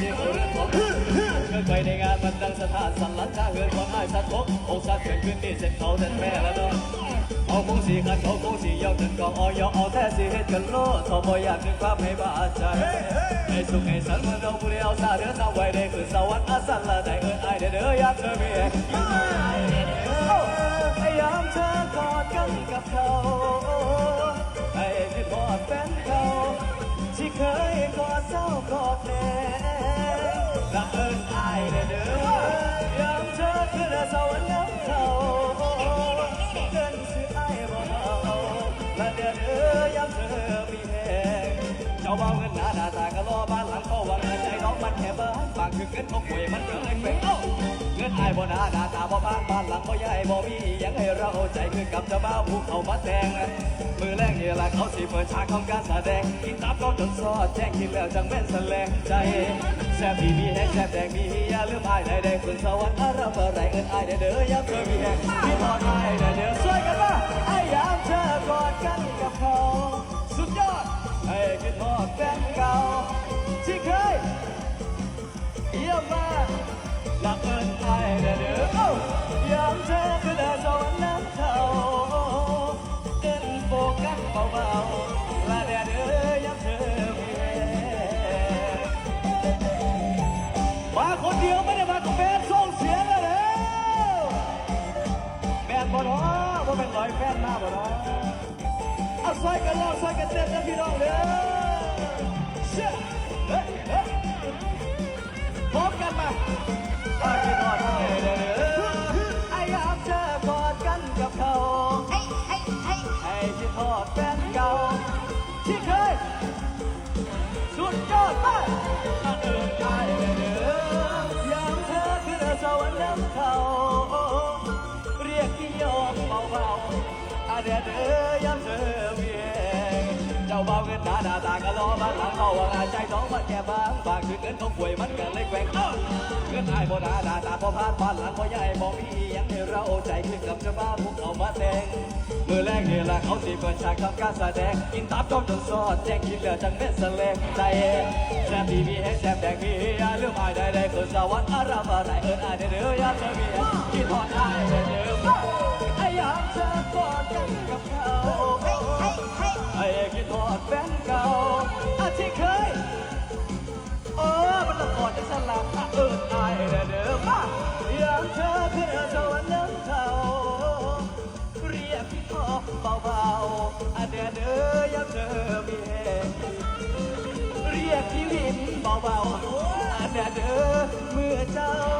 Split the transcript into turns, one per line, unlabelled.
ที่เขาเรื่องของเกิดไปในงานมันดังสถานสันหลังชาเฮือนของไอ้ายสัตว์ทกอกสัตว์เกินขึ้นนี่เส้นเขาแต่แม่แล้วเนาะเอาคงสีขันเขาคงสียาวจนกองออยเอาแท้สีเฮ็ดกันโลดทอบอยากถึงภาพให้บาดใจในสุขในสันมันเอาผู้เดียวซาเดือดเอาไว้ได้คือสวรรค์อาสันละ น้ำเขาเดินซื้ออายบ่เอาละเด้อเด้อยามเธอมีแหงเจ้าบ่าวเงินหน้าหน้าตาก็รอบ้านหลังเขาหวังใจน้องมันแค่บ้านบางคือเงินของป่วยมันเกินเลยเป็นเอ้าเงินอายบ่หน้าหน้าตาบ่บ้านบ้านหลังบ่ใหญ่บ่มีหยังให้เราใจคือกับเจ้าบ่าวผู้เขามาแต่งมือแรกนี่แหละเขาสิเปิดฉากของการแสดงกินตับเขาจนซอดแจ้งกินแล้วจังแม่นแสลงใจแซ่บดีมีแฮงแซ่บแดงมีอย่าลืมอายได้แดงขึ้นสวรรค์อารับอะไรเอิ้นอายได้เด้อย้ำเธอมีแฮงพี่พอดได้เด้อช่วยกันมาไอ้ยามเธอกอดกันกับเขา สุดยอดไอ้คิดทอดแฟนเก่าที่เคยเยี่ยมมา เอาซอยกันร้องซอยกันเต้นนะพี่น้องเด้อเชื่อเฮ้ยเฮ้ยพร้อมกันมาไอ้ที่กอดกันเลยไอ้ยากเจอกอดกันกับเขาไอ้ที่ทอดแฟนเก่าที่เคยสุดยอดมากอันเอิญไอ้เด้อยามเธอคือสวรรค์น้ำเขาเรียกที่ยอมเบาๆอันเด้อเด้อยามเธอ เจ้าเบาเงินหนาหน้าตากะล้อบ้านหลังเขาว่าอาใจน้องมันแก่บางบางคือเงินของป่วยมันก็เลยแกว่งเอ้าเงินไอายบ่หนาหน้าตาพอพานบ้านหลังบ่ใหญ่บ่มีหยังให้เราใจขึ้นกับเจ้าบ้าพวกเขามาแต่งมือแรกนี่แหละเขาสิเปิดฉากทำการแสดงกินตับจนจนซอดแจ้งกินเหลือจังเม็ดแสลงใจแซ่บดีมีให้แซ่บแดงมีอย่าลืมอายได้ได้คือสวรรค์อารามอะไรเอิ้นอายได้เด้อย่าเธอมีกินทอดได้เด้อไอ้ยามเธอกอดกันกับเขา ไอ้คิดทอดแฟนเก่าอาที่เคย เออมันต้องกอดจะสลับอะเอิญอายเด้อเด้อมาอย่างเธอคือสวรรค์น้ำเขาเรียกพี่พ่อเบาๆอะเดเด้อยามเธอมีแหงเรียกพี่วินเบาๆอะเดเด้อเมื่อเจ้า